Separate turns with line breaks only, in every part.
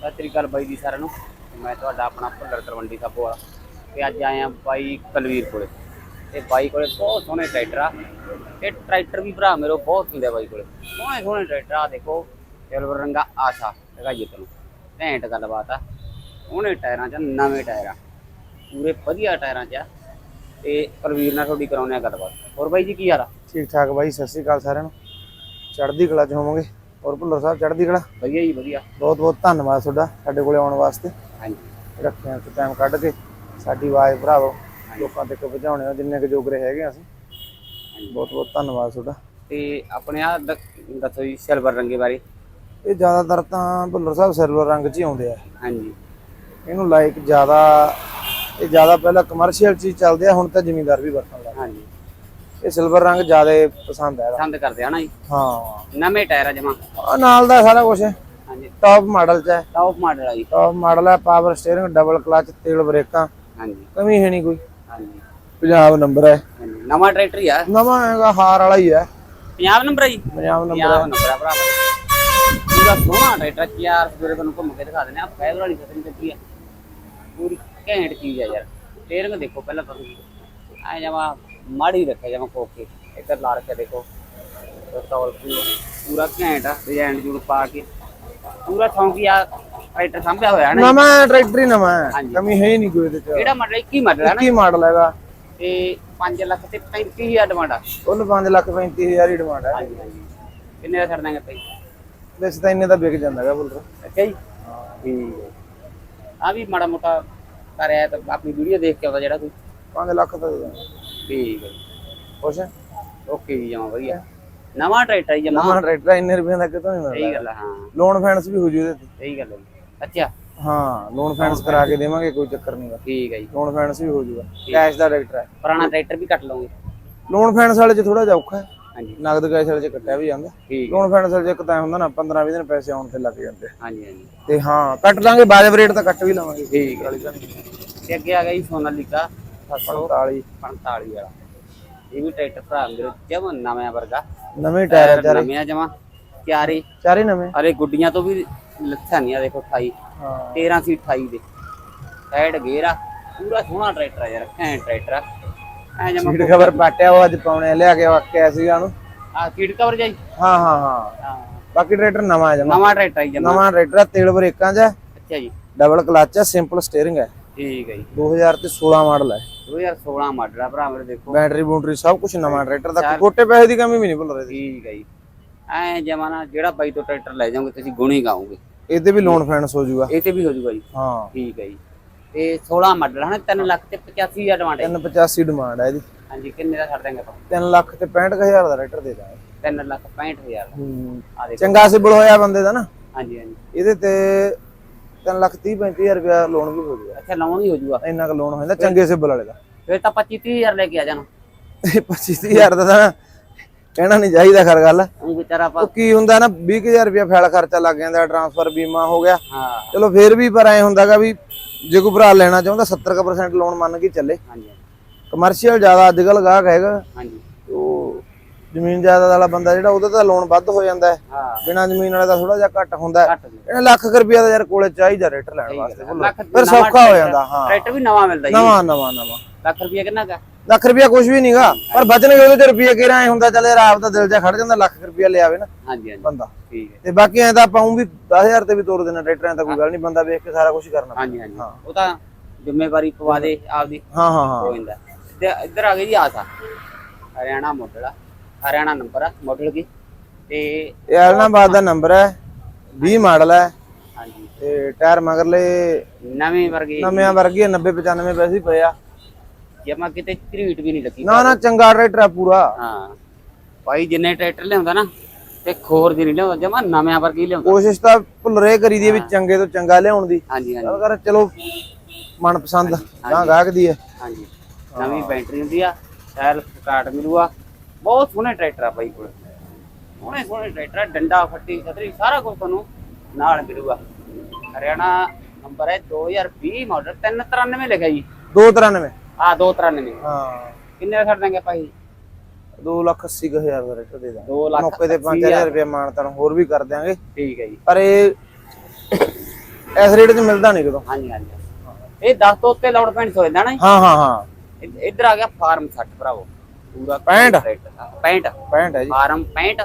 ਸਤਿ ਸ੍ਰੀ ਅਕਾਲ ਬਾਈ ਜੀ ਸਾਰਿਆਂ ਨੂੰ। ਮੈਂ ਤੁਹਾਡਾ ਆਪਣਾ ਭੁੱਲਰ ਤਰਵੰਡੀ ਸਾਬੋ ਵਾਲਾ। ਤੇ ਅੱਜ ਆਏ ਆ ਬਾਈ ਕਲਵੀਰ ਕੋਲੇ। ਤੇ ਬਾਈ ਕੋਲੇ ਬਹੁਤ ਸੋਹਣੇ ਟਰੈਕਟਰ ਆ। ਇਹ ਟਰੈਕਟਰ ਵੀ ਭਰਾ ਮੇਰੇ ਬਹੁਤ ਹੁੰਦੇ ਆ ਬਾਈ ਕੋਲੇ। ਸੋਹਣੇ ਸੋਹਣੇ ਟਰੈਕਟਰ ਆ, ਦੇਖੋ, ਸਿਲਵਰ ਰੰਗਾ ਆਸ਼ਾ, ਹੈਗਾ ਜੀ ਤੁਹਾਨੂੰ ਘੈਂਟ ਗੱਲਬਾਤ ਆ। ਉਹਨੇ ਟਾਇਰਾਂ 'ਚ, ਨਵੇਂ ਟਾਇਰ ਆ। ਪੂਰੇ ਵਧੀਆ ਟਾਇਰਾਂ 'ਚ ਆ। ਤੇ ਕਲਵੀਰ ਨਾਲ ਤੁਹਾਡੀ ਕਰਾਉਂਦੇ ਆ ਗੱਲਬਾਤ। ਹੋਰ ਬਾਈ ਜੀ ਕੀ ਹਾਲ ਆ?
ਠੀਕ ਠਾਕ ਬਾਈ, ਸਤਿ ਸ੍ਰੀ ਅਕਾਲ ਸਾਰਿਆਂ ਨੂੰ। ਚੜ੍ਹਦੀ ਕਲਾ ਚ ਹੋਵਾਂਗੇ। ਔਰ ਭੁੱਲਰ ਸਾਹਿਬ ਚੜ੍ਹਦੀ ਕਲਾ?
ਵਧੀਆ ਜੀ ਵਧੀਆ।
ਬਹੁਤ ਬਹੁਤ ਧੰਨਵਾਦ ਤੁਹਾਡਾ ਸਾਡੇ ਕੋਲੇ ਆਉਣ ਵਾਸਤੇ।
ਹਾਂਜੀ।
ਰੱਖਿਆ ਤੇ ਟਾਈਮ ਕੱਢ ਕੇ ਸਾਡੀ ਆਵਾਜ਼ ਭਰਾਵੋ ਲੋਕਾਂ ਤੱਕ ਪਹੁੰਚਾਉਣੇ ਆ ਜਿੰਨੇ ਕੁ ਜੋਗਰੇ ਹੈਗੇ ਅਸੀਂ। ਬਹੁਤ ਬਹੁਤ ਧੰਨਵਾਦ ਤੁਹਾਡਾ।
ਤੇ ਆਪਣੇ ਆ ਦੱਸੋ ਜੀ ਸਿਲਵਰ ਰੰਗੇ ਬਾਰੇ।
ਇਹ ਜ਼ਿਆਦਾਤਰ ਤਾਂ ਭੁੱਲਰ ਸਾਹਿਬ ਸਿਲਵਰ ਰੰਗ 'ਚ ਹੀ ਆਉਂਦੇ ਆ।
ਹਾਂਜੀ।
ਇਹਨੂੰ ਲਾਈਕ ਜ਼ਿਆਦਾ ਇਹ ਜ਼ਿਆਦਾ ਪਹਿਲਾਂ ਕਮਰਸ਼ੀਅਲ ਚੀਜ਼ ਚੱਲਦੇ ਆ ਹੁਣ ਤਾਂ ਜ਼ਿਮੀਂਦਾਰ ਵੀ ਵਰਤਣ ਲੱਗ
ਹਾਂਜੀ।
ਇਹ ਸਿਲਵਰ ਰੰਗ ਜ਼ਿਆਦਾ ਪਸੰਦ ਹੈ ਇਹਦਾ।
ਪਸੰਦ ਕਰਦੇ ਆ ਨਾ ਜੀ?
ਹਾਂ।
ਨਵੇਂ ਟਾਇਰ ਆ ਜਮਾ?
ਆ ਨਾਲ ਦਾ ਸਾਰਾ ਕੁਝ
ਹਾਂਜੀ।
ਟੌਪ ਮਾਡਲ 'ਚ ਹੈ।
ਟੌਪ ਮਾਡਲ ਆ ਜੀ।
ਟੌਪ ਮਾਡਲ ਹੈ ਪਾਵਰ ਸਟੀਅਰਿੰਗ ਡਬਲ ਕਲਚ ਤੇਲ ਬ੍ਰੇਕਾਂ।
ਹਾਂਜੀ।
ਕਮੀ ਹੈ ਨਹੀਂ ਕੋਈ।
ਹਾਂਜੀ।
ਪੰਜਾਬ ਨੰਬਰ ਹੈ।
ਹਾਂਜੀ। ਨਵਾਂ ਟਰੈਕਟਰ ਹੀ ਆ?
ਨਵਾਂ ਹੈਗਾ ਹਾਰ ਵਾਲਾ ਹੀ ਹੈ।
50 ਨੰਬਰ ਆ ਜੀ?
ਪੰਜਾਬ ਨੰਬਰ
ਪੰਜਾਬ
ਹੈ।
ਨੰਬਰ ਆ ਭਰਾ। ਪੂਰਾ ਸੋਹਣਾ ਟਰੈਕਟਰ ਯਾਰ ਸਵੇਰੇ ਤੁਹਾਨੂੰ ਘੁੰਮ ਕੇ ਦਿਖਾ ਦਿੰਦੇ ਆ ਫਾਈਬਰ ਵਾਲੀ ਸਤਰੀ ਚੱਕੀ ਆ? ਪੂਰੀ ਘੈਂਟ ਚੀਜ਼ ਆ ਯਾਰ। ਟੇਰਿੰਗ ਦੇਖੋ ਪਹਿਲਾਂ ਤੁਸੀਂ। ਐ ਜਮਾ ਮਾੜੀ ਰੱਖਿਆ ਜਮਾ ਕੋਕੇ ਇੱਧਰ ਲਾ ਰੱਖਿਆ ਦੇਖੋ। ਪਿਸਤੌਲ ਪੂਰਾ ਘੈਂਟ ਆ ਡਿਜ਼ਾਈਨ ਜੂੜ ਪਾ ਕੇ। ਪੂਰਾ ਥੌਂਕੀਆ ਟਰੈਕਟਰ ਸਾਂਭਿਆ ਹੋਇਆ ਨਾ
ਨਵਾਂ ਟਰੈਕਟਰ ਹੀ ਨਵਾਂ ਹੈ।
ਹਾਂਜੀ।
ਕਮੀ ਹੈ ਹੀ ਨਹੀਂ ਕੋਈ ਇਹਦੇ ਚ।
ਕਿਹੜਾ ਮਾਡਲ 21 ਮਾਡਲ ਹੈ ਨਾ
ਕੀ ਮਾਡਲ ਹੈਗਾ
ਤੇ 5 ਲੱਖ ਤੇ 35000 ਡਿਮਾਂਡ ਆ।
ਉਹਨੂੰ 5 ਲੱਖ 35 ਹਜ਼ਾਰ ਹੀ ਡਿਮਾਂਡ ਹੈ।
ਹਾਂਜੀ ਹਾਂਜੀ। ਕਿੰਨੇ ਦਾ ਛੱਡ ਦਾਂਗੇ ਭਾਈ?
ਵੈਸੇ ਤਾਂ ਇੰਨੇ ਦਾ ਵਿਕ ਜਾਂਦਾ ਹੈਗਾ ਬੁਲਰ
ਅੱਛਾ ਜੀ। ਠੀਕ ਹੈ ਆ ਵੀ ਮਾੜਾ ਮੋਟਾ ਕਰਿਆ ਤਾਂ ਆਪਣੀ ਵੀਡੀਓ ਦੇਖ ਕੇ ਆਉਂਦਾ ਜਿਹੜਾ ਕੋਈ।
5 ਲੱਖ ਦੇ ਦਾਂਗੇ
ਠੀਕ ਹੈ ਜੀ।
ਖੁਸ਼ ਹੈ
ਓਕੇ ਜੀ ਜਮਾ ਵਧੀਆ। ਨਵਾਂ ਟਰੈਕਟਰ ਹੈ ਜਮਾ
ਨਵਾਂ ਟਰੈਕਟਰ ਇੰਨੇ ਰੁਪਏ ਦਾ ਕਿਤੋਂ ਨਹੀਂ
ਸਹੀ
ਮਿਲਦਾ
ਗੱਲ ਆ ਹਾਂ।
ਲੋਨ ਫਾਈਨੈਂਸ ਵੀ ਹੋ ਜੂ ਇਹਦੇ ਤੇ।
ਸਹੀ ਗੱਲ ਹੈ ਜੀ। ਅੱਛਾ।
ਹਾਂ ਲੋਨ ਫਾਈਨੈਂਸ ਕਰਾ ਕੇ ਦੇਵਾਂਗੇ ਕੋਈ ਚੱਕਰ ਨਹੀਂਗਾ
ਠੀਕ ਹੈ ਜੀ।
ਲੋਨ ਫਾਈਨੈਂਸ ਵੀ ਹੋ ਜੂਗਾ। ਕੈਸ਼ ਦਾ ਟਰੈਕਟਰ ਹੈ
ਪੁਰਾਣਾ ਟਰੈਕਟਰ ਵੀ ਕੱਟ ਲਓਗੇ
ਲੋਨ ਫਾਈਨੈਂਸ ਵਾਲੇ ਚ ਥੋੜਾ ਜਿਹਾ ਔਖਾ ਹੈ।
ਹਾਂਜੀ।
ਨਗਦ ਕੈਸ਼ ਵਾਲੇ ਚ ਕੱਟਿਆ ਵੀ ਜਾਂਦਾ।
ਠੀਕ ਹੈ
ਲੋਨ ਫਾਈਨੈਂਸ ਵਾਲੇ ਚ ਇੱਕ ਤਾਂ ਹੁੰਦਾ ਨਾ 15 20 ਦਿਨ ਪੈਸੇ ਆਉਣ ਤੇ ਲੱਗ ਜਾਂਦੇ।
ਹਾਂਜੀ ਹਾਂਜੀ।
ਤੇ ਹਾਂ ਕੱਟ ਲਾਂਗੇ ਬਾਜਬ ਰੇਟ ਤਾਂ ਕੱਟ ਵੀ ਲਵਾਂਗੇ।
ਠੀਕ ਹੈ ਤੇ ਅੱਗੇ ਆ ਗਿਆ ਜੀ ਸੋਨਾਲੀਕਾ।
45
745 ਵਾਲਾ। ਇਹ ਵੀ ਟਰੈਕਟਰ ਭਰਾ ਮੇਰੇ ਜਮਾ ਨਵਾਂ ਵਰਗਾ।
ਨਵੇਂ ਟਾਇਰ ਆ ਚਾਰੇ
ਨਵੇਂ ਜਮਾ ਕਿਆਰੇ
ਚਾਰੇ ਨਵੇਂ?
ਅਰੇ ਗੁੱਡੀਆਂ ਤੋਂ ਵੀ ਲੱਥਾ ਨਹੀਂ ਆ ਦੇਖੋ 28
ਹਾਂ।
13 ਸੀ 28 ਦੇ। ਸਾਈਡ ਗੇਅਰ ਆ ਪੂਰਾ ਸੋਹਣਾ ਟਰੈਕਟਰ ਆ ਯਾਰ ਐਂ ਟਰੈਕਟਰ ਆ। ਐ ਜਮਾ
ਸੀਟ ਕਵਰ ਪਾਟਿਆ ਉਹ ਅੱਜ ਪਾਉਣੇ ਆ, ਲਿਆ ਕੇ ਵਾਕਿਆ ਸੀਗਾ ਉਹਨੂੰ
ਆ ਸੀਟ ਕਵਰ ਜਾਈ?
ਹਾਂ ਹਾਂ ਹਾਂ।
ਹਾਂ।
ਬਾਕੀ ਟਰੈਕਟਰ ਨਵਾਂ ਹੈ ਜਮਾ।
ਨਵਾਂ ਟਰੈਕਟਰ ਆਈ ਜਮਾ।
ਨਵਾਂ ਟਰੈਕਟਰ ਆ, ਤੇਲ ਬ੍ਰੇਕਾਂ 'ਚ ਹੈ
ਅੱਛਾ ਜੀ।
ਡਬਲ ਕਲਚ ਹੈ ਸਿੰਪਲ ਸਟੀਅਰਿੰਗ ਹੈ
ਠੀਕ ਹੈ ਜੀ।
2016 ਮਾਡਲ ਹੈ
2016 ਮਾਡਲ ਆ ਭਰਾ ਮੇਰੇ ਦੇਖੋ।
ਬੈਟਰੀ ਬੂਟਰੀ ਸਭ ਕੁਝ ਨਵਾਂ ਟਰੈਕਟਰ ਦਾ ਕੋਟੇ ਪੈਸੇ ਦੀ ਕਮੀ ਵੀ ਨਹੀਂ ਭੁੱਲ ਰਹੀ
ਠੀਕ ਹੈ ਜੀ। ਐ ਜਮਾ ਨਾ ਜਿਹੜਾ ਬਾਈ ਤੋਂ ਟਰੈਕਟਰ ਲੈ ਜਾਓਗੇ ਤੁਸੀਂ ਗੁਣੀ ਗਾਓਗੇ।
ਇਹਦੇ ਵੀ ਲੋਨ ਫਾਈਨੈਂਸ ਹੋ ਜਾਊਗਾ।
ਇਹ ਤੇ ਵੀ ਹੋ ਜਾਊਗਾ ਜੀ।
ਹਾਂ।
ਠੀਕ ਹੈ ਜੀ। ਤੇ 16 ਮਾਡਲ ਹਨ 3 ਲੱਖ ਤੇ 85 ਹਜ਼ਾਰ ਡਿਮਾਂਡ ਹੈ
385 ਡਿਮਾਂਡ ਹੈ ਇਹਦੀ।
ਹਾਂਜੀ ਕਿੰਨੇ ਦਾ ਛੱਡ ਦਾਂਗੇ ਆਪਾਂ?
3 ਲੱਖ ਤੇ 65000 ਦਾ ਟਰੈਕਟਰ ਦੇ ਦਾਂਗੇ।
3 ਲੱਖ 65 ਹਜ਼ਾਰ ਦਾ।
ਹੂੰ।
ਆ ਦੇਖੋ।
ਚੰਗਾ ਸਿਬਲ ਹੋਇਆ ਬੰਦੇ ਦਾ ਨਾ।
ਹਾਂਜੀ ਹਾਂਜੀ।
ਇਹਦੇ ਤੇ 3 ਲੱਖ 30 35000 ਰੁਪਇਆ ਲੋਨ ਵੀ ਹੋ ਜਾਊਗਾ
ਅੱਛਾ ਲਾਉਣ ਹੀ ਹੋ ਜਾਊਗਾ
ਇੰਨਾ ਕੁ ਲੋਨ ਹੋ ਜਾਂਦਾ ਚੰਗੇ ਸਿਬਲ ਵਾਲੇ ਦਾ।
ਫਿਰ ਤਾਂ 25 30 ਹਜ਼ਾਰ ਲੈ ਕੇ ਆ ਜਾਣਾ।
ਇਹ 25000 ਦਾ ਤਾਂ ਕਹਿਣਾ ਨਹੀਂ ਚਾਹੀਦਾ ਖਰ ਗੱਲ।
ਉਹ ਵਿਚਾਰਾ
ਉਹ ਕੀ ਹੁੰਦਾ ਨਾ 20000 ਰੁਪਇਆ ਫੈਲ ਖਰਚਾ ਲੱਗ ਜਾਂਦਾ ਟਰਾਂਸਫਰ ਬੀਮਾ ਹੋ ਗਿਆ।
ਹਾਂ।
ਚਲੋ ਫੇਰ ਵੀ ਪਰ ਐ ਹੁੰਦਾਗਾ ਵੀ ਜੇ ਕੋਈ ਭਰਾ ਲੈਣਾ ਚਾਹੁੰਦਾ 70% ਲੋਨ ਮੰਨ ਕੇ ਚੱਲੇ।
ਹਾਂਜੀ।
ਕਮਰਸ਼ੀਅਲ ਜ਼ਿਆਦਾ ਅੱਜ ਕੱਲ ਗਾਹਕ ਹੈਗਾ।
ਹਾਂਜੀ।
ਜ਼ਮੀਨ ਜਾਇਦਾਦ ਵਾਲਾ ਬੰਦਾ ਜਿਹੜਾ ਉਹਦਾ ਤਾਂ ਲੋਨ ਵੱਧ ਹੋ ਜਾਂਦਾ ਹੈ।
ਹਾਂ।
ਬਿਨਾਂ ਜ਼ਮੀਨ ਵਾਲੇ ਦਾ ਥੋੜਾ ਜਿਹਾ ਘੱਟ ਹੁੰਦਾ ਹੈ।
ਘੱਟ ਜੀ।
ਇਹਨੇ ਲੱਖ ਕੁ ਰੁਪਇਆ ਦਾ ਯਾਰ ਕੋਲੇ ਚਾਹੀਦਾ ਰੇਟਰ ਲੈਣ ਵਾਸਤੇ। ਭੁੱਲੋ।
ਲੱਖ
ਫਿਰ ਸੌਖਾ ਹੋ ਜਾਂਦਾ ਹਾਂ।
ਟਰੈਕਟਰ ਵੀ ਨਵਾਂ ਮਿਲਦਾ ਜੀ।
ਨਵਾਂ ਨਵਾਂ ਨਵਾਂ।
ਲੱਖ ਰੁਪਏ ਕਿੰਨਾ ਕਾ
ਲੱਖ ਰੁਪਇਆ ਕੁਝ ਵੀ ਨਹੀਂਗਾ ਪਰ ਬਚਣਗੇ ਉਹਦੇ ਚ ਰੁਪਏ ਕਿਹੜਾ ਐ ਹੁੰਦਾ ਚੱਲ ਯਾਰ ਆਪ ਦਾ ਦਿਲ ਜਾ ਖੜ ਜਾਂਦਾ ਲੱਖ ਕੁ ਰੁਪਇਆ ਲਿਆਵੇ ਨਾ
ਹਾਂਜੀ ਹਾਂਜੀ।
ਬੰਦਾ।
ਠੀਕ ਹੈ।
ਤੇ ਬਾਕੀ ਐ ਤਾਂ ਆਪਾਂ ਊਂ ਵੀ 10000 ਤੇ ਵੀ ਤੋਰ ਦੇਣਾ ਟਰੈਕਟਰਾਂ ਤਾਂ ਕੋਈ ਗੱਲ ਨਹੀਂ ਬੰਦਾ ਵੇਖ ਕੇ ਸਾਰਾ ਕੁਝ ਕਰਨਾ।
ਹਾਂਜੀ ਹਾਂਜੀ। ਉਹ ਤਾਂ ਜ਼ਿੰਮੇਵਾਰੀ ਪਵਾ ਦੇ ਆਪਦੀ।
ਹਾਂ ਹਾਂ ਹਾਂ।
ਹੋ ਜਾਂਦਾ। ਤੇ ਇੱਧਰ ਆ ਗਈ ਜੀ ਆਸਾ। ਹਰਿਆਣਾ ਮਾਡਲ ਆ ਹਰਿਆਣਾ ਨੰਬਰ ਆ ਮਾਡਲ ਕੀ? ਤੇ
ਇਹ ਐਲਨਾਬਾਦ ਦਾ ਨੰਬਰ ਹੈ 20 ਮਾਡਲ ਹੈ।
ਹਾਂਜੀ।
ਤੇ ਟਾਇਰ ਮਗਰਲੇ
ਨਵੇਂ ਵਰਗੇ।
ਨਵਿਆਂ ਵਰਗੀ 90 95 ਪੈਸੇ ਪਏ ਆ।
ਜਮਾ ਕਿਤੇ ਝਰੀਟ ਵੀ ਨਹੀਂ ਲੱਗੀ।
ਨਾ ਨਾ ਚੰਗਾ ਟਰੈਕਟਰ ਆ ਪੂਰਾ।
ਹਾਂ। ਭਾਈ ਜਿੰਨੇ ਟਰੈਕਟਰ ਲਿਆਉਂਦਾ ਨਾ ਤੇ ਖੋਰ ਦੀ ਨਹੀਂ ਲਿਆਉਂਦਾ ਜਮਾ ਨਵਿਆਂ ਵਰਗੇ ਲਿਆਉਂਦਾ।
ਕੋਸ਼ਿਸ਼ ਤਾਂ ਭੁੱਲਰੇ ਕਰੀ ਦੀ ਵੀ ਚੰਗੇ ਤੋਂ ਚੰਗਾ ਲਿਆਉਣ ਦੀ।
ਹਾਂਜੀ ਹਾਂਜੀ।
ਚੱਲ ਮਨਪਸੰਦ। ਗਾਂ ਗਾਹਕ ਦੀ ਹੈ
ਹਾਂਜੀ। ਨਵੀਂ ਬੈਟਰੀ ਹੁੰਦੀ ਆ ਟਾਇਰ ਸਟਾਰਟ ਮਿਲੂਗਾ। ਬਹੁਤ ਸੋਹਣੇ ਟਰੈਕਟਰ ਆ ਬਾਈ ਕੋਲ। ਸੋਹਣੇ ਸੋਹਣੇ ਟਰੈਕਟਰ ਆ, ਡੰਡਾ ਫੱਟੀ ਛਤਰੀ ਸਾਰਾ ਕੁਝ ਤੁਹਾਨੂੰ ਨਾਲ ਮਿਲੂਗਾ। ਹਰਿਆਣਾ ਨੰਬਰ ਹੈ 2020 ਮਾਡਲ 393 ਲਿਖਿਆ ਜੀ।
293
ਆ 293
ਹਾਂ।
ਕਿੰਨੇ ਦਾ ਛੱਡ ਦਾਂਗੇ ਆਪਾਂ ਜੀ?
2 ਲੱਖ 80 ਕੁ ਹਜ਼ਾਰ ਦਾ ਟਰੈਕਟਰ ਦੇ ਦਾਂਗੇ।
2 ਲੱਖ
ਮੌਕੇ ਤੇ 5000 ਰੁਪਏ ਮਾਨਤਾਨ ਹੋਰ ਵੀ ਕਰ ਦਿਆਂਗੇ।
ਠੀਕ ਹੈ ਜੀ।
ਪਰ ਇਹ ਇਸ ਰੇਟ 'ਚ ਮਿਲਦਾ ਨਹੀਂ ਕਿਤੋਂ
ਹਾਂਜੀ ਹਾਂਜੀ। ਇਹ 10 ਤੋਂ ਉੱਤੇ ਲਾਉਣ ਪੈਣ ਸੋਚਦਾ ਨਾ ਜੀ।
ਹਾਂ ਹਾਂ ਹਾਂ।
ਇੱਧਰ ਆ ਗਿਆ ਫਾਰਮ 60 ਭਰਾਵੋ। ਪੂਰਾ
65?
65
65 ਹੈ ਜੀ।
ਫਾਰਮ 65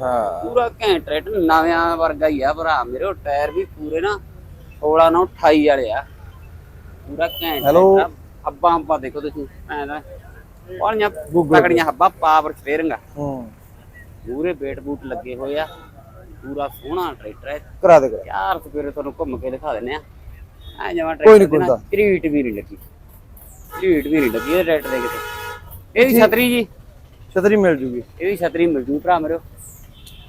ਹਾਂ।
ਪੂਰਾ ਘੈਂਟ ਰੇਟ ਨਵਿਆਂ ਵਰਗਾ ਹੀ ਆ ਭਰਾ ਮੇਰੇ ਟਾਇਰ ਵੀ ਪੂਰੇ ਨਾ 16 ਨਾਲ 28 ਵਾਲੇ ਆ। ਪੂਰਾ ਘੈਂਟ ਆ। ਹੱਬਾਂ ਹੱਬਾਂ ਦੇਖੋ ਤੁਸੀਂ ਐਂ ਪਾਣੀਆਂ
Google
ਤਕੜੀਆਂ ਹੱਬਾਂ ਪਾਵਰ ਸਟੀਅਰਿੰਗ ਆ।
ਹੂੰ।
ਪੂਰੇ ਬੇਟ ਬੂਟ ਲੱਗੇ ਹੋਏ ਆ। ਪੂਰਾ ਸੋਹਣਾ ਟਰੈਕਟਰ ਹੈ।
ਕਰਾ ਦੇ ਕਰਾ
ਚਾਰ ਸਪੇਰੇ ਤੁਹਾਨੂੰ ਘੁੰਮ ਕੇ ਦਿਖਾ ਦਿੰਨੇ ਆ ਐ ਜਮਾ
ਕੋਈ
ਟਰੈਕਟਰ
ਕੋਈ
ਦੀ ਨਾ ਝਰੀਟ ਵੀ ਨਹੀਂ ਲੱਗੀ। ਝਰੀਟ ਵੀ ਨਹੀਂ ਲੱਗੀ ਇਹ ਟਰੈਕਟਰ ਦੇ ਕਿਤੇ। ਇਹ ਵੀ ਛਤਰੀ ਜੀ।
ਛਤਰੀ ਮਿਲ ਜੂਗੀ।
ਇਹ ਵੀ ਛਤਰੀ ਮਿਲ ਜੂ ਭਰਾ ਮੇਰੇ।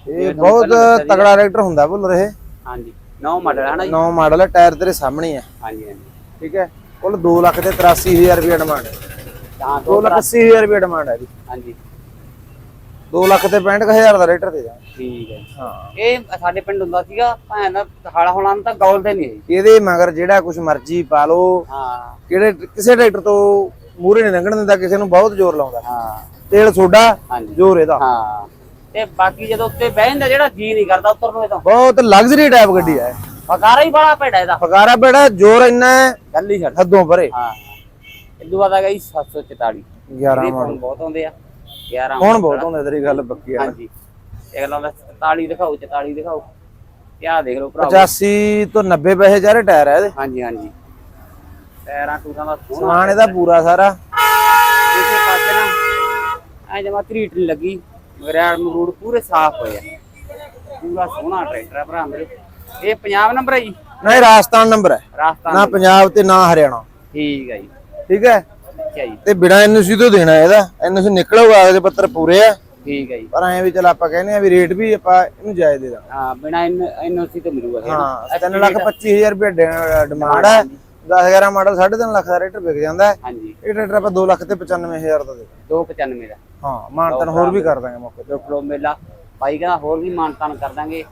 ਇਹ ਬਹੁਤ ਤਗੜਾ ਰੈਕਟਰ ਹੁੰਦਾ ਭੁੱਲ ਰਹੇ।
ਹਾਂਜੀ। ਨੌ ਮਾਡਲ ਹੈ ਨਾ ਜੀ?
ਨੌ ਮਾਡਲ ਹੈ ਟਾਇਰ ਤੇਰੇ ਸਾਹਮਣੇ ਹੀ ਹੈ।
ਹਾਂਜੀ ਹਾਂਜੀ।
ਠੀਕ ਹੈ? ਕੁੱਲ 2 ਲੱਖ ਤੇ 83000 ਰੁਪਏ ਡਿਮਾਂਡ ਹੈ।
ਤਾਂ
2 ਲੱਖ 80000 ਰੁਪਏ ਡਿਮਾਂਡ ਹੈ ਜੀ।
ਹਾਂਜੀ।
2 ਲੱਖ ਤੇ 65000 ਦਾ ਰੇਟਰ ਦੇ ਜਾ
ਠੀਕ ਹੈ।
ਹਾਂ।
ਇਹ ਸਾਡੇ ਪਿੰਡ ਹੁੰਦਾ ਸੀਗਾ ਭੈਣ ਹਾਲਾ ਹੋਣਾ ਤਾਂ ਗੌਲ ਤੇ ਨਹੀਂ ਹੈ।
ਇਹਦੇ ਮਗਰ ਜਿਹੜਾ ਕੁਝ ਮਰਜ਼ੀ ਪਾ ਲਓ।
ਹਾਂ।
ਕਿਹੜੇ ਕਿਸੇ ਟਰੈਕਟਰ ਤੋਂ ਮੂਰੇ ਨਹੀਂ ਲੰਘਣ ਦਿੰਦਾ ਕਿਸੇ ਨੂੰ ਬਹੁਤ ਜ਼ੋਰ ਲਾਉਂਦਾ।
ਹਾਂ
ਤੇਲ ਸੋਡਾ
ਹਾਂਜੀ।
ਜ਼ੋਰ ਇਹਦਾ।
ਹਾਂ। ਤੇ ਬਾਕੀ ਜਦੋਂ ਉੱਤੇ ਬਹਿ ਜਾਂਦਾ ਜਿਹੜਾ ਜੀ ਨਹੀਂ ਕਰਦਾ ਉੱਤਰ ਨੂੰ ਇਹ ਤਾਂ
ਬਹੁਤ ਲਗਜ਼ਰੀ ਟਾਈਪ ਗੱਡੀ ਹੈ।
ਫਕਾਰਾ ਹੀ ਬੜਾ ਭੇੜਾ ਇਹਦਾ।
ਫਕਾਰਾ ਬੇੜਾ ਜ਼ੋਰ ਇੰਨਾ ਹੈ
ਗੱਲ ਹੀ ਛੱਡ।
ਹੱਦੋਂ ਪਰੇ
ਹਾਂ। ਇਦੋਂ ਬਾਅਦ ਆ ਗਈ 744
11
ਇਹਦੇ
ਮਾਡਲ
ਬਹੁਤ ਆਉਂਦੇ ਆ। 11
ਹੁਣ ਬਹੁਤ ਹੁੰਦਾ ਤੇਰੀ ਗੱਲ ਪੱਕੀ ਆ।
ਹਾਂਜੀ। ਇਹ ਗੱਲਾਂ ਦਾ 44 ਦਿਖਾਓ 44 ਦਿਖਾਓ। ਤੇ ਆਹ ਦੇਖ ਲਓ ਭਰਾ
85 ਤੋਂ 90 ਪੈਸੇ ਚਾਰੇ ਟਾਇਰ ਹੈ ਇਹਦੇ।
ਹਾਂਜੀ ਹਾਂਜੀ। ਟਾਇਰਾਂ ਟੂਰਾਂ ਦਾ ਸੋਹਣਾ
ਸਮਾਨ ਇਹਦਾ ਪੂਰਾ ਸਾਰਾ।
ਇਸੇ ਪਾਸੇ ਨਾ ਐ ਜਮਾ ਤਰੀਟ ਨਹੀਂ ਲੱਗੀ ਮਗਰਿਆੜ ਮਰੂੜ ਪੂਰੇ ਸਾਫ਼ ਹੋਏ ਆ। ਪੂਰਾ ਸੋਹਣਾ ਟਰੈਕਟਰ ਹੈ ਭਰਾ ਮੇਰੇ। ਇਹ ਪੰਜਾਬ ਨੰਬਰ ਹੈ ਜੀ?
ਨਹੀਂ ਰਾਜਸਥਾਨ ਨੰਬਰ ਹੈ।
ਰਾਜਸਥਾਨ
ਨਾ ਪੰਜਾਬ ਤੇ ਨਾ ਹਰਿਆਣਾ।
ਠੀਕ ਹੈ ਜੀ।
ਠੀਕ ਹੈ?
ਅੱਛਾ ਜੀ।
ਤੇ ਬਿਨਾ ਐਨਓਸੀ ਤੋਂ ਦੇਣਾ ਇਹਦਾ ਐਨਓਸੀ ਨਿਕਲੂਗਾ ਕਾਗਜ਼ ਪੱਤਰ ਪੂਰੇ ਆ।
ਠੀਕ ਹੈ ਜੀ।
ਪਰ ਐਂ ਵੀ ਚਲ ਆਪਾਂ ਕਹਿੰਦੇ ਆ ਵੀ ਰੇਟ ਵੀ ਆਪਾਂ ਇਹਨੂੰ ਜਾਇਜ਼ ਦੇ ਦਾਂਗੇ।
ਹਾਂ ਬਿਨਾ ਐਨਓਸੀ ਤੋਂ ਮਿਲੂਗਾ।
ਹਾਂ 3 ਲੱਖ 25000 ਰੁਪਏ ਡਿਮਾਂਡ ਹੈ 10 11 ਮਾਡਲ 3.5 ਲੱਖ ਦਾ ਰੇਟ ਵਿਕ ਜਾਂਦਾ ਹੈ।
ਹਾਂਜੀ।
ਇਹ ਟਰੈਕਟਰ ਆਪਾਂ 2 ਲੱਖ ਤੇ 95000 ਦਾ ਦੇ ਦਾਂਗੇ
295 ਦਾ।
ਹਾਂ ਮਾਨਤਨ ਹੋਰ ਵੀ ਕਰ ਦਾਂਗੇ ਮੌਕੇ ਤੇ।
ਲੋ ਮੇਲਾ। ਭਾਈ ਕਹਿੰਦਾ ਹੋਰ ਵੀ ਮਾਨਤਾਨ ਕਰ ਦਾਂਗੇ।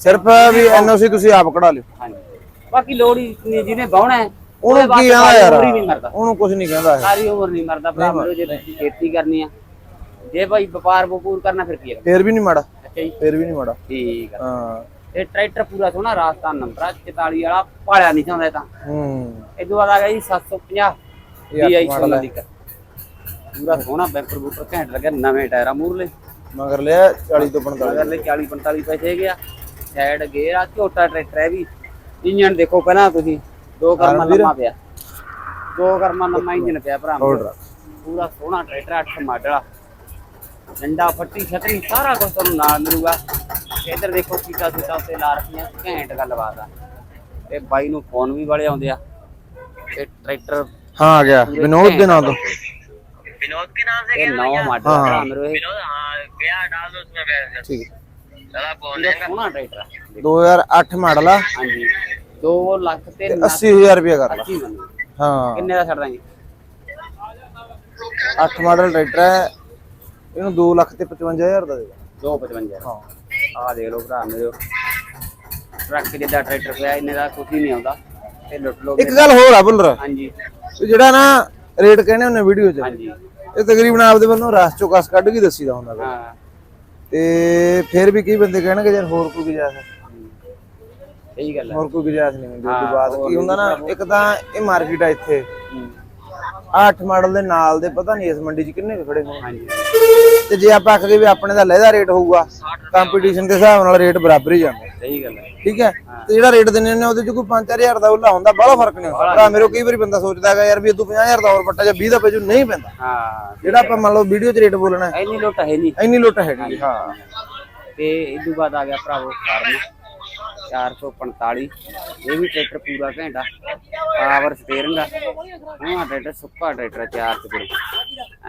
ਸਿਰਫ ਵੀ ਐਨਓਸੀ ਤੁਸੀਂ ਆਪ ਕਢਾ ਲਿਓ।
ਹਾਂਜੀ। ਬਾਕੀ ਲੋੜ ਹੀ ਨਹੀਂ ਜਿਹਨੇ ਬਾਉਣਾ ਹੈ
ਉਹਨੂੰ ਕੀ ਆ ਯਾਰ? ਉਹਨੂੰ ਕੁਝ ਨਹੀਂ ਕਹਿੰਦਾ ਇਹ।
ਸਾਰੀ ਉਮਰ ਨਹੀਂ ਮਰਦਾ ਭਰਾ ਮੇਰੇ ਜੇ ਤੁਸੀਂ ਖੇਤੀ ਕਰਨੀ ਆ। ਜੇ ਭਾਈ ਵਪਾਰ ਵਪੂਰ ਕਰਨਾ ਫਿਰ ਕੀ ਹੈ
ਫੇਰ ਵੀ ਨਹੀਂ ਮਾੜਾ।
ਅੱਛਾ ਜੀ।
ਫੇਰ ਵੀ ਨਹੀਂ ਮਾੜਾ।
ਠੀਕ ਆ।
ਹਾਂ।
ਇਹ ਟਰੈਕਟਰ ਪੂਰਾ ਸੋਹਣਾ ਰਾਜਸਥਾਨ ਨੰਬਰ ਆ 44 ਵਾਲਾ ਪਾਲਿਆ ਨਹੀਂ ਇਹ ਤਾਂ।
ਹੂੰ।
ਤੋਂ ਬਾਅਦ ਆ ਗਿਆ ਜੀ 750
ਇਹ ਅੱਠ
DI
model
16 ਦੀ ਪੂਰਾ ਸੋਹਣਾ ਬੈਂਪਰ ਬੂਪਰ ਘੈਂਟ ਲੱਗਿਆ ਨਵੇਂ ਟਾਇਰਾਂ ਮੂਰਲੇ
ਮਗਰ ਲਿਆ 40 ਤੋਂ 45
ਅਗਰਲੇ 40 45 ਪੈਸੇ ਗਿਆ ਸਾਈਡ ਗੇਅਰ ਆ ਝੋਟਾ ਟਰੈਕਟਰ ਹੈ ਵੀ। ਇੰਜਨ ਦੇਖੋ ਪਹਿਲਾਂ ਤੁਸੀਂ ਦੋ ਕਰਮਾ ਲੰਮਾ ਪਿਆ। ਦੋ ਕਰਮਾ ਲੰਮਾ ਇੰਜਨ ਪਿਆ ਭਰਾ। ਪੂਰਾ ਸੋਹਣਾ ਟਰੈਕਟਰ 8 ਮਾਡਲ ਆ। ਡੰਡਾ ਫੱਟੀ ਛਤਰੀ ਸਾਰਾ ਕੁਝ ਤੁਹਾਨੂੰ ਨਾਲ ਮਿਲੂਗਾ। ਇੱਧਰ ਦੇਖੋ ਸੀਟਾ ਸੀਟਾ ਉੱਤੇ ਲਾ ਰੱਖੀਆਂ ਘੈਂਟ ਗੱਲਬਾਤ ਆ ਤੇ ਬਾਈ ਨੂੰ ਫੋਨ ਵੀ ਵਾਲੇ ਆਉਂਦੇ ਆ ਤੇ ਟਰੈਕਟਰ
ਹਾਂ ਆ ਗਿਆ ਵਿਨੋਦ ਦੇ ਨਾਂ ਤੋਂ
विनोद के नाम से
ਇਹ ਨਵਾਂ ਮਾਡਲ
ਹਾਂ।
ਭਰਾ ਮੇਰੇ ਇਹ
विनोद हाँ क्या डाल दो उसमें बैठ
ਠੀਕ
चला बोल
ਪੂਰਾ ਸੋਹਣਾ ਟਰੈਕਟਰ ਆ
2008 ਮਾਡਲ ਆ
ਹਾਂਜੀ 2 ਲੱਖ ਤੇ
ਤੇ 80000 ਰੁਪਏ ਕਰ ਲਾ
80 ਮੰਨੋ
ਹਾਂ
ਕਿੰਨੇ ਦਾ ਛੱਡ ਦਾਂਗੇ
8 ਮਾਡਲ ਟਰੈਕਟਰ ਹੈ ਇਹਨੂੰ 2 ਲੱਖ ਤੇ 55000 ਦਾ ਦੇ ਦਾਂ
255
ਹਾਂ
ਆਹ ਦੇਖ ਲਓ ਭਰਾ ਮੇਰੇ। ਟਰੱਕ ਜਿੱਦਾਂ ਟਰੈਕਟਰ ਪਿਆ ਇੰਨੇ ਦਾ ਕੁਝ ਨਹੀਂ ਆਉਂਦਾ। ਤੇ ਲੁੱਟ ਲੋ
ਇੱਕ ਗੱਲ ਹੋਰ ਆ ਬੁੱਲਰ
ਹਾਂਜੀ।
ਜਿਹੜਾ ਨਾ ਰੇਟ ਕਹਿੰਦੇ ਹੁੰਨੇ ਵੀਡੀਓ 'ਚ
ਹਾਂਜੀ।
ਇਹ ਤਕਰੀਬਨ ਆਪਦੇ ਵੱਲੋਂ ਰਾਸ ਚੋਂ ਕਸ ਕੱਢ ਕੇ ਦੱਸੀਦਾ ਹੁੰਦਾ ਗਾ।
ਹਾਂ।
ਤੇ ਫਿਰ ਵੀ ਕਈ ਬੰਦੇ ਕਹਿਣਗੇ ਯਾਰ ਹੋਰ ਕੋਈ ਗੁਜਾਇਸ਼ ਹੈ
ਸਹੀ ਗੱਲ ਹੈ
ਹੋਰ ਕੋਈ ਗੁਜਾਇਸ਼ ਨਹੀਂ ਹੁੰਦੀ
ਹਾਂ,
ਉਹਦੇ ਬਾਅਦ
ਹੋਰ
ਕੀ ਹੁੰਦਾ ਨਾ ਇੱਕ ਤਾਂ ਇਹ ਮਾਰਕੀਟ ਆ ਇੱਥੇ।
ਹੂੰ,
8 ਮਾਡਲ ਦੇ ਨਾਲ ਦੇ ਪਤਾ ਨਹੀਂ ਇਸ ਮੰਡੀ 'ਚ ਕਿੰਨੇ ਕੁ ਖੜੇ ਹੋਣ
ਹਾਂਜੀ।
ਤੇ ਜੇ ਆਪਾਂ ਆਖਦੇ ਵੀ ਆਪਣੇ ਦਾ ਲਹਿਦਾ ਰੇਟ ਹੋਊਗਾ ਕੰਪੀਟੀਸ਼ਨ ਦੇ ਹਿਸਾਬ ਨਾਲ ਰੇਟ ਬਰਾਬਰ ਹੀ ਜਾਂਦਾ।
ਸਹੀ ਗੱਲ ਹੈ।
ਠੀਕ ਹੈ? ਤੇ ਜਿਹੜਾ ਰੇਟ ਦਿੰਦੇ ਨੇ ਉਹਦੇ 'ਚ ਕੋਈ 5-4000 ਦਾ ਉੱਲਾ ਹੁੰਦਾ ਬੜਾ ਫ਼ਰਕ ਨਹੀਂ ਹੁੰਦਾ। ਭਰਾ ਮੇਰੇ ਕਈ ਵਾਰੀ ਬੰਦਾ ਸੋਚਦਾ ਹੈਗਾ ਯਾਰ ਵੀ ਇਦੋਂ 50000 ਦਾ ਹੋਰ ਪੱਟਾ ਜਾਂ 20 ਦਾ ਪੈਜੂ ਨਹੀਂ ਪੈਂਦਾ।
ਹਾਂ।
ਜਿਹੜਾ ਆਪਾਂ ਮੰਨ ਲਓ ਵੀਡੀਓ 'ਚ ਰੇਟ ਬੋਲਣਾ ਹੈ,
ਇੰਨੀ ਲੁੱਟ ਹੈ ਨਹੀਂ।
ਇੰਨੀ ਲੁੱਟ ਹੈ ਨਹੀਂ ਹਾਂ।
ਤੇ ਇਸ ਤੋਂ ਬਾਅਦ ਆ ਗਿਆ ਭਰਾਵੋ ਫਾਰਮ। 445 ਇਹ ਵੀ ਟਰੈਕਟਰ ਪੂਰਾ ਘੰਟਾ। ਪਾਵਰ ਸਟੀਅਰਿੰਗ ਆ ਹਾਂ ਟਰੈਕਟਰ ਸੁੱਕਾ ਟਰੈਕਟਰ ਚਾਰ ਚਪੜੇ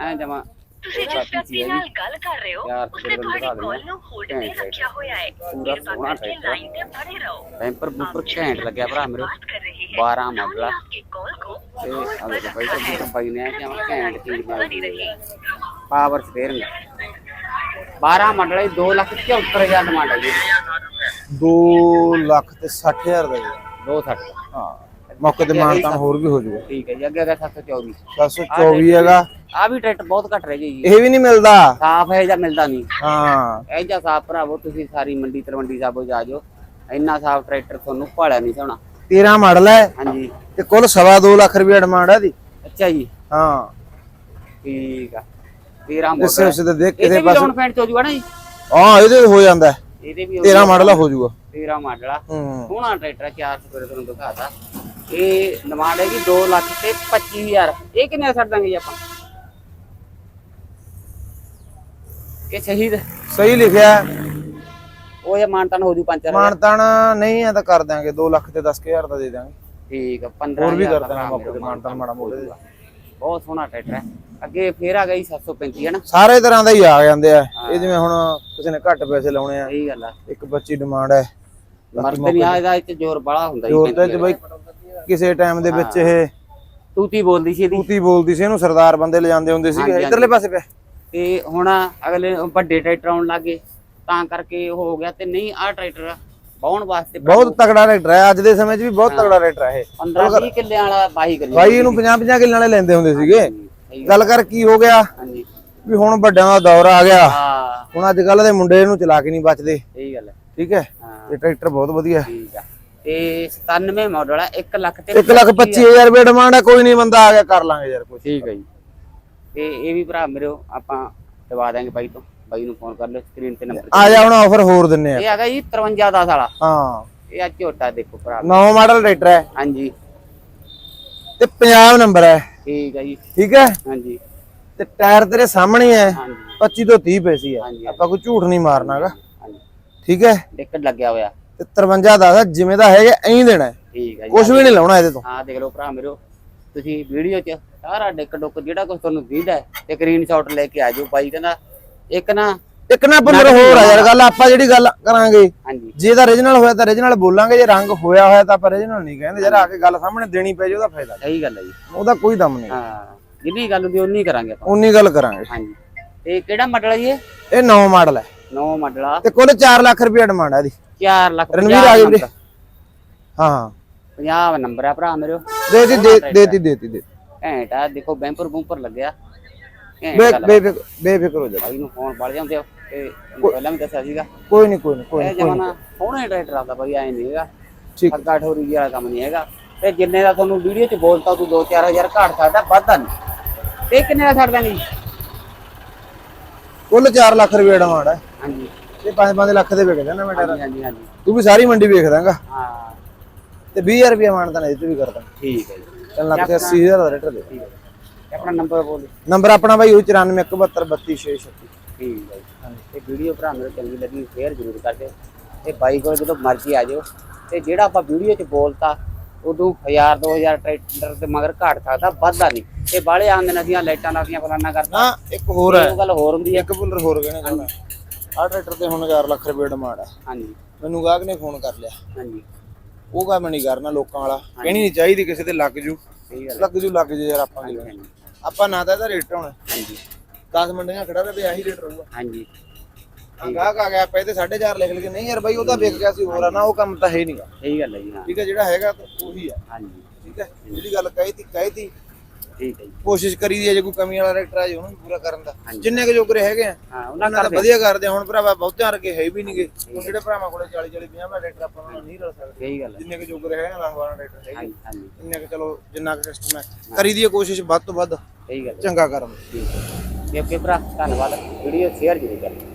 ਐ ਜਮਾ
ਤੁਸੀਂ ਜਿਸ ਵਿਅਕਤੀ ਨਾਲ ਗੱਲ ਕਰ ਰਹੇ ਹੋ ਉਸਨੇ ਤੁਹਾਡੀ ਕਾਲ ਨੂੰ ਹੋਲਡ ਤੇ ਰੱਖਿਆ ਹੋਇਆ ਹੈ।
ਪੂਰਾ ਸੋਹਣਾ
ਲਾਈਨ ਤੇ ਬਣੇ ਰਹੋ।
ਟੈਂਪਰ ਬੁੱਪਰ ਘੈਂਟ ਲੱਗਿਆ ਭਰਾ ਮੇਰੇ। 12 ਮਾਡਲ
ਕਾਲ ਕੋ
ਤੇ
ਅਗਰ ਭਾਈ
ਤਾਂ ਨੇ ਕਿ ਆ ਘੈਂਟ ਚੀਜ਼ ਬਣੀ
ਰਹੀ
power steering 12 model 2 lakh 74000 demand ਹੈ ਜੀ।
2 ਲੱਖ ਤੇ 60000 ਦਾ
260
ਹਾਂ। ਮੌਕੇ ਤੇ ਮਾਨਤਾਨ ਹੋਰ ਵੀ ਹੋ ਜੂਗਾ।
ਠੀਕ ਹੈ ਜੀ ਅੱਗੇ ਹੈਗਾ 724
724 ਹੈਗਾ।
ਆ ਵੀ ਟਰੈਕਟਰ ਬਹੁਤ ਘੱਟ ਰਹਿ ਗਈ ਜੀ।
ਇਹ ਵੀ ਨਹੀਂ ਮਿਲਦਾ?
ਸਾਫ਼ ਹੈ ਜਾਂ ਮਿਲਦਾ ਨਹੀਂ।
ਹਾਂ।
ਇਹ ਜਾਂ ਸਾਫ਼ ਭਰਾਵੋ ਤੁਸੀਂ ਸਾਰੀ ਮੰਡੀ ਤਲਵੰਡੀ ਸਾਬੋ ਜਾ ਜਾਓ। ਇੰਨਾ ਸਾਫ਼ ਟਰੈਕਟਰ ਤੁਹਾਨੂੰ ਭਾਲਿਆ ਨਹੀਂ ਸੋਣਾ
13 ਮਾਡਲ ਹੈ?
ਹਾਂਜੀ।
ਤੇ ਕੁੱਲ ਸਵਾ ਦੋ ਲੱਖ ਰੁਪਏ ਡਿਮਾਂਡ ਹੈ ਦੀ
ਅੱਛਾ ਜੀ।
ਹਾਂ।
ਠੀਕ ਆ। 13
ਇਸੇ
ਮਾਡਲ
ਉਸੇ ਤੇ ਦੇਖ
ਇਹਦੇ
ਕਿਸੇ
ਵੀ
ਪਾਸੇ
ਡਾਊਨ ਪੈਂਟ ਹੋ ਜੂਗਾ ਨਾ ਜੀ?
ਹਾਂ ਇਹਦੇ ਹੋ ਜਾਂਦਾ ਹੈ।
ਇਹਦੇ ਵੀ
13 ਮਾਡਲ ਹੋ ਜਾਊਗਾ
13 ਮਾਡਲ ਆ।
ਹੂੰ।
ਸੋਹਣਾ ਟਰੈਕਟਰ ਆ, ਚਾਰ ਸਪੇਰੇ ਤੁਹਾਨੂੰ ਦਿਖਾਤਾ। ਇਹ ਡਿਮਾਂਡ ਹੈਗੀ 2 ਲੱਖ ਤੇ 25000 ਇਹ ਕਿੰਨੇ ਛੱਡ ਦਾਂਗੇ ਜੀ ਆਪਾਂ? ਇਹ ਸ਼ਹੀਦ
ਸਹੀ ਲਿਖਿਆ।
ਉਹ ਇਹ ਮਾਨਤਨ ਹੋ ਜੂ 5
ਮਾਨਤਾਨ ਨਹੀਂ ਆ ਤਾਂ ਕਰ ਦਾਂਗੇ 2 ਲੱਖ ਤੇ 10000 ਦਾ ਦੇ ਦਾਂਗੇ
ਠੀਕ ਆ 15
ਹੋਰ ਵੀ ਕਰ ਦਾਂਗੇ ਮੌਕੇ ਤੇ ਮਾਨਤਾਨ ਮਾੜਾ ਮੋਟਾ
ਬਹੁਤ ਸੋਹਣਾ ਟਰੈਕਟਰ ਹੈ। ਅੱਗੇ ਫੇਰ ਆ ਗਈ 735 ਹੈ ਨਾ?
ਸਾਰੇ ਤਰ੍ਹਾਂ ਦਾ ਹੀ ਆ ਜਾਂਦੇ ਆ। ਇਹ ਜਿਵੇਂ ਹੁਣ ਕਿਸੇ ਨੇ ਘੱਟ ਪੈਸੇ ਲਾਉਣੇ ਆ।
ਸਹੀ ਗੱਲ ਆ।
ਇੱਕ ਬੱਚੀ ਡਿਮਾਂਡ ਹੈ।
ਮਰਦ ਨਹੀਂ ਆ ਇਹਦਾ ਇੱਥੇ ਜ਼ੋਰ ਬੜਾ ਹੁੰਦਾ ਜੀ
ਜੋਰ ਤੇ ਬਈ ਕਿਸੇ ਟਾਈਮ ਦੇ ਵਿੱਚ ਇਹ
ਤੂਤੀ ਬੋਲਦੀ ਸੀ ਇਹਦੀ।
ਤੂਤੀ ਬੋਲਦੀ ਸੀ ਇਹਨੂੰ ਸਰਦਾਰ ਬੰਦੇ ਲਿਜਾਂਦੇ ਹੁੰਦੇ ਸੀਗੇ।
ਹਾਂਜੀ,
ਇਧਰਲੇ ਪਾਸੇ ਪਿਆ।
ਤੇ ਹੁਣ ਅਗਲੇ ਵੱਡੇ ਟਰੈਕਟਰ ਆਉਣ ਲੱਗੇ ਤਾਂ ਕਰਕੇ ਉਹ ਹੋ ਗਿਆ ਤੇ ਨਹੀਂ ਆਹ ਟਰੈਕਟਰ ਬਾਉਣ ਵਾਸਤੇ
ਬਹੁਤ ਤਕੜਾ ਰੈਕਟਰ ਹੈ ਅੱਜ ਦੇ ਸਮੇਂ 'ਚ ਵੀ ਬਹੁਤ ਤਕੜਾ ਰੈਕਟਰ ਹੈ ਇਹ।
15 20 ਕਿੱਲਿਆਂ ਵਾਲਾ ਬਾਈ ਕਰੀ
ਬਾਈ ਇਹਨੂੰ 50 50 ਕਿੱਲਾਂ ਵਾਲੇ ਲੈਂਦੇ ਹੁੰਦੇ ਸੀਗੇ। ਗੱਲ। ਕਰ ਕੀ ਹੋ ਗਿਆ?
ਹਾਂਜੀ।
ਵੀ ਹੁਣ ਵੱਡਿਆਂ ਦਾ ਦੌਰ ਆ ਗਿਆ।
ਹਾਂ।
ਹੁਣ ਅੱਜ ਕੱਲ ਦੇ ਮੁੰਡੇ ਇਹਨੂੰ ਚਲਾ ਕੇ ਨਹੀਂ ਬਚਦੇ।
ਸਹੀ ਗੱਲ ਹੈ।
ਠੀਕ ਹੈ?
ਹਾਂ।
ਇਹ ਟਰੈਕਟਰ ਬਹੁਤ ਵਧੀਆ। ਹੈ
ਠੀਕ ਆ। ਤੇ 97 ਮਾਡਲ ਆ 1 ਲੱਖ ਤੇ
1 ਲੱਖ 25000 ਰੁਪਏ ਡਿਮਾਂਡ ਹੈ ਕੋਈ ਨਹੀਂ ਬੰਦਾ ਆ ਗਿਆ ਕਰ ਲਾਂਗੇ ਯਾਰ ਕੁਝ
ਠੀਕ ਹੈ ਜੀ। ਤੇ ਇਹ ਵੀ ਭਰਾ ਮੇਰੇ ਆਪਾਂ ਦਵਾ ਦਾਂਗੇ ਬਾਈ ਤੋਂ। ਬਾਈ ਨੂੰ ਫੋਨ ਕਰ ਲਿਓ ਸਕਰੀਨ ਤੇ ਨੰਬਰ
ਆ ਜਾ ਹੁਣ ਆਫਰ ਹੋਰ ਦਿੰਨੇ ਆ।
ਇਹ ਹੈਗਾ ਜੀ 53 10 ਵਾਲਾ।
ਹਾਂ।
ਇਹ ਆ ਝੋਟਾ ਦੇਖੋ ਭਰਾ।
ਨੌ ਮਾਡਲ ਟਰੈਕਟਰ ਹੈ।
ਹਾਂਜੀ।
ਤੇ 50 ਨੰਬਰ ਹੈ।
ਠੀਕ ਹੈ ਜੀ।
ਠੀਕ ਹੈ?
ਹਾਂਜੀ।
ਤੇ ਟਾਇਰ ਤੇਰੇ ਸਾਹਮਣੇ ਹੈ।
ਹਾਂਜੀ।
25 ਤੋਂ 30 ਪੈਸੀ ਹੈ। ਆਪਾਂ ਕੋਈ ਝੂਠ ਨਹੀਂ ਮਾਰਨਾਗਾ। ਠੀਕ ਹੈ?
ਡਿੱਕਟ ਲੱਗਿਆ ਹੋਇਆ।
ਤੇ 53 ਦਾ ਜਿਵੇਂ ਦਾ ਹੈਗਾ ਐਂ ਦੇਣਾ ਹੈ।
ਠੀਕ ਹੈ ਜੀ।
ਕੁਝ ਵੀ ਨਹੀਂ ਲਾਉਣਾ ਇਹਦੇ ਤੋਂ।
ਆਹ ਦੇਖ ਲਓ ਭਰਾ ਮੇਰੋ। ਤੁਸੀਂ ਵੀਡੀਓ 'ਚ ਸਾਰਾ ਡਿੱਕ ਡੁੱਕ ਜਿਹੜਾ ਕੁਝ ਤੁਹਾਨੂੰ ਦੀਦਾ ਤੇ ਸਕਰੀਨਸ਼ਾਟ ਲੈ ਕੇ ਆ ਜਾਓ ਬਾਈ ਕਹਿੰਦਾ ਇੱਕ ਨਾ
ਇੱਕ ਨਾ ਬੰਦਰ ਹੋਰ ਆ ਯਾਰ ਗੱਲ ਆਪਾਂ ਜਿਹੜੀ ਗੱਲ ਕਰਾਂਗੇ
ਹਾਂਜੀ।
ਜੇ ਤਾਂ origignal ਹੋਇਆ ਤਾਂ origignal ਬੋਲਾਂਗੇ ਜੇ ਰੰਗ ਹੋਇਆ ਹੋਇਆ ਤਾਂ ਆਪਾਂ origignal ਨਹੀਂ ਕਹਿੰਦੇ ਯਾਰ ਆ ਕੇ ਗੱਲ ਸਾਹਮਣੇ ਦੇਣੀ ਪੈ ਜੇ ਉਹਦਾ ਫਾਇਦਾ
ਸਹੀ ਗੱਲ ਹੈ ਜੀ।
ਉਹਦਾ ਕੋਈ ਦਮ ਨਹੀਂ।
ਹਾਂ ਜਿੰਨੀ ਗੱਲ ਹੁੰਦੀ ਉਨੀ ਕਰਾਂਗੇ ਆਪਾਂ।
ਉਨੀ ਗੱਲ ਕਰਾਂਗੇ।
ਹਾਂਜੀ। ਤੇ ਕਿਹੜਾ ਮਾਡਲ ਹੈ ਜੀ ਇਹ?
ਇਹ ਨੌ ਮਾਡਲ ਹੈ।
ਨੌ ਮਾਡਲ ਆ।
ਤੇ ਕੁੱਲ 4 ਲੱਖ ਰੁਪਏ ਡਿਮਾਂਡ ਹੈ ਇਹਦੀ।
4 ਲੱਖ
ਰਣਵੀਰ ਆ ਗਏ ਵੀਰੇ ਹਾਂ।
50 ਨੰਬਰ ਆ ਭਰਾ ਮੇਰੇ।
ਦੇਤੀ ਦੇ- ਦੇਤੀ ਦੇਤੀ ਦੇ
ਘੈਂਟ ਆ ਦੇਖੋ ਬੈਂਪਰ ਬੂੰਪਰ ਲੱਗਿਆ।
ਬੇਫਿਕਰ ਬੇਫਿਕਰ ਹੋ ਜਾ।
ਬਾਈ ਨੂੰ ਫੋਨ ਪੜ ਜਾਂਦੇ ਆ ਤੇ ਪਹਿਲਾਂ ਵੀ ਦੱਸਿਆ ਸੀਗਾ।
ਕੋਈ ਨਹੀਂ ਕੋਈ ਨਹੀਂ ਕੋਈ
ਇਹ
ਨਹੀਂ
ਜਮਾਨਾ ਸੋਹਣੇ ਟਰੈਕਟਰ ਆਉਂਦਾ ਬਾਈ ਐ ਨਹੀਂ ਹੈਗਾ।
ਠੀਕ।
ਅੱਗਾ ਠੋਰੀ ਵਾਲਾ ਕੰਮ ਨਹੀਂ ਹੈਗਾ। ਤੇ ਜਿੰਨੇ ਦਾ ਤੁਹਾਨੂੰ ਵੀਡੀਓ 'ਚ ਬੋਲਤਾ ਤੂੰ 2-4000 ਘੱਟ ਸਕਦਾ ਵਾਧਾ ਨਹੀਂ ਤੇ ਕਿੰਨੇ ਦਾ ਛੱਡ ਦਾਂਗੇ ਜੀ?
ਕੁੱਲ 4 ਲੱਖ ਰੁਪਏ ਡਿਮਾਂਡ ਹੈ
ਹਾਂਜੀ।
ਇਹ 5-5 ਲੱਖ ਦੇ ਵਿਕ ਜਾਣਾ ਮੈਂ
ਹਾਂਜੀ ਹਾਂਜੀ।
ਤੂੰ ਵੀ ਸਾਰੀ ਮੰਡੀ ਵੇਖ ਦਾਂਗਾ।
ਹਾਂ।
ਤੇ 20000 ਰੁਪਏ ਮਾਨਤਾ ਨਹੀਂ ਤੇ ਵੀ ਕਰ ਦਾਂਗਾ
ਠੀਕ ਹੈ ਜੀ।
3 ਲੱਖ ਤੇ 80000 ਦਾ ਰੇਟ ਦੇ
ਠੀਕ ਹੈ ਆਪਣਾ ਨੰਬਰ ਬੋਲ ਦਿਓ।
ਨੰਬਰ ਆਪਣਾ ਬਾਈ ਉਹ 9417322636
ਠੀਕ ਹੈ ਜੀ। ਤੇ ਵੀਡੀਓ ਭਰਾ ਮੇਰੇ ਚੰਗੀ ਲੱਗੀ ਸ਼ੇਅਰ ਜ਼ਰੂਰ ਕਰ ਦਿਓ। ਤੇ ਬਾਈ ਕੋਲ ਜਦੋਂ ਮਰਜ਼ੀ ਆ ਜਾਓ। ਤੇ ਜਿਹੜਾ ਆਪਾਂ ਵੀਡੀਓ 'ਚ ਬੋਲਤਾ ਉਦੋਂ 1000 2000 ਟਰੈਕਟਰ ਤੇ ਮਗਰ ਘਾਟ ਸਕਦਾ ਵਾਧਾ ਨਹੀਂ। ਤੇ ਬਾਲੇ ਆਂਦੇ ਨਦੀਆਂ ਲਾਈਟਾਂ ਲੱਗਦੀਆਂ ਫਲਾਨਾ ਕਰਦਾ
ਨਾ ਇੱਕ ਹੋਰ ਹੈ।
ਉਹ ਗੱਲ ਹੋਰ ਹੁੰਦੀ ਹੈ।
ਇੱਕ ਬੁੱਲਰ ਹੋਰ ਕਹਿਣਾ ਚਾਹੁੰਦਾ। ਆਹ ਟਰੈਕਟਰ ਤੇ ਹੁਣ 4 ਲੱਖ ਰੁਪਏ ਡਿਮਾਂਡ ਹੈ।
ਹਾਂਜੀ।
ਮੈਨੂੰ ਗਾਹਕ ਨੇ ਫੋਨ ਕਰ ਲਿਆ।
ਹਾਂਜੀ।
ਉਹ ਕੰਮ ਨਹੀਂ ਕਰਨਾ ਲੋਕਾਂ ਵਾਲਾ। ਕਹਿਣੀ ਨਹੀਂ ਚਾਹੀਦੀ ਕਿਸੇ ਤੇ ਲੱਗ ਜੂ। ਲੱਗ ਜੂ ਲੱਗ ਜੂ ਯਾਰ ਆਪਾਂ ਕੀ
ਹੈ।
ਆਪਾਂ ਨਾ ਤਾਂ ਇਹਦਾ ਰੇਟ ਹੋਣਾ।
ਹਾਂਜੀ।
10 ਮੰਡੀਆਂ ਖੜਾ ਰਹੇ ਆਹੀ ਰੇਟ ਰਹੂਗਾ।
ਹਾਂਜੀ।
ਗਾਹਕ ਆ ਗਿਆ ਇਹਦੇ 4.5 ਲਿਖ ਲਗੇ ਨਹੀਂ ਯਾਰ ਬਾਈ ਉਹਦਾ ਵਿਕ ਗਿਆ ਸੀ ਹੋਰ ਆ ਨਾ ਉਹ ਕੰਮ ਤਾਂ ਹੈ ਨਹੀਂਗਾ।
ਸਹੀ ਗੱਲ ਹੈ ਜੀ
ਠੀਕ ਹੈ ਜਿਹੜਾ ਹੈਗਾ ਤਾਂ ਉਹੀ ਆ।
ਹਾਂਜੀ।
ਠੀਕ ਹੈ ਜਿਹੜੀ ਗੱਲ ਕਹੀ ਤੀ ਕਹੀ ਤੀ
ਠੀਕ ਹੈ ਜੀ।
ਕੋਸ਼ਿਸ਼ ਕਰੀ ਦੀ ਹੈ ਜੇ ਕੋਈ ਕਮੀ ਵਾਲਾ ਰੇਟਰ ਆ ਜੇ ਉਹਨੂੰ ਵੀ ਪੂਰਾ ਕਰਨ ਦਾ। ਜਿੰਨੇ ਕੁ ਜੋਗਰੇ ਹੈਗੇ ਆ
ਹਾਂ ਉਹਨਾਂ
ਉਹਨਾਂ ਵਧੀਆ ਕਰਦੇ ਆ। ਹੁਣ ਭਰਾਵਾ ਬਹੁਤਿਆਂ ਵਰਗੇ ਹੈ ਵੀ ਨਹੀਂਗੇ। ਹੁਣ ਜਿਹੜੇ ਭਰਾਵਾਂ ਕੋਲੇ 40 40 50 ਦਾ ਰੇਟਰ ਆਪਾਂ ਨਾਲ ਨਹੀਂ ਰਲ ਸਕਦੇ।
ਸਹੀ ਗੱਲ ਹੈ।
ਜਿੰਨੇ ਕੁ ਜੋਗਰੇ ਹੈਗੇ 10 12 ਰੇਟਰ ਹੈਗੇ
ਹਾਂਜੀ ਹਾਂਜੀ।
ਇੰਨੇ ਕੁ ਚਲੋ ਜਿੰਨਾ ਕੁ ਸਿਸਟਮ ਹੈ। ਕਰੀ ਦੀ ਹੈ ਕੋਸ਼ਿਸ਼ ਵੱਧ ਤੋਂ ਵੱਧ।
ਸਹੀ ਗੱਲ ਹੈ।
ਚੰਗਾ ਕਰਨ। ਦੀ
ਠੀਕ ਹੈ। ਜੀ ਓਕੇ ਭਰਾ ਧੰਨਵਾਦ। ਵੀਡੀਓ ਸ਼ੇਅਰ ਜ਼ਰੂਰ ਕਰਨਾ।